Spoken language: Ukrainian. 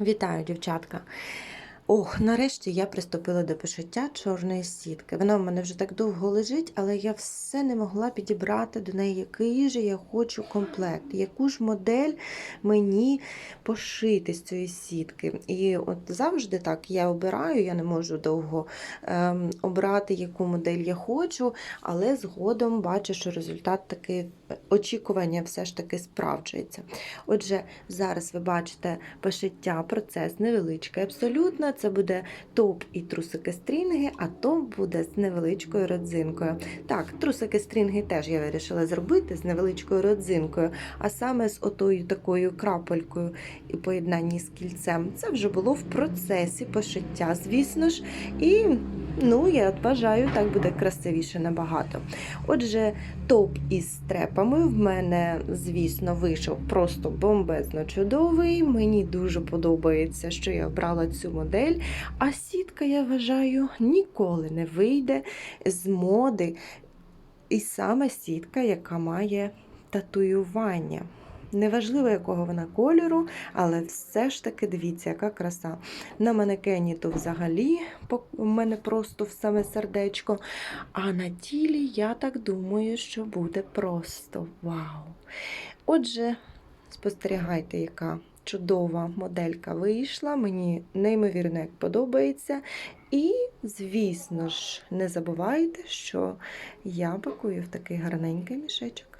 Вітаю, дівчатка. Ох, нарешті я приступила до пошиття чорної сітки. Вона в мене вже так довго лежить, але я все не могла підібрати до неї, який же я хочу комплект, яку ж модель мені пошити з цієї сітки. І от завжди так я обираю, я не можу довго ем, обрати, яку модель я хочу, але згодом бачу, що результат таки очікування все ж таки справджується. Отже, зараз ви бачите пошиття, процес невеличкий абсолютно. Це буде топ і трусики стрінги, а топ буде з невеличкою родзинкою. Так, трусики стрінги теж я вирішила зробити з невеличкою родзинкою, а саме з отою такою крапелькою і поєднанні з кільцем. Це вже було в процесі пошиття, звісно ж. І ну, я вважаю, так буде красивіше набагато. Отже, топ із стрепами в мене, звісно, вийшов просто бомбезно чудовий. Мені дуже подобається, що я обрала цю модель. А сітка, я вважаю, ніколи не вийде з моди. І саме сітка, яка має татуювання. Неважливо, якого вона кольору, але все ж таки дивіться, яка краса. На манекені то взагалі у мене просто в саме сердечко. А на тілі я так думаю, що буде просто вау. Отже, спостерігайте, яка чудова моделька вийшла. Мені неймовірно як подобається. І, звісно ж, не забувайте, що я пакую в такий гарненький мішечок.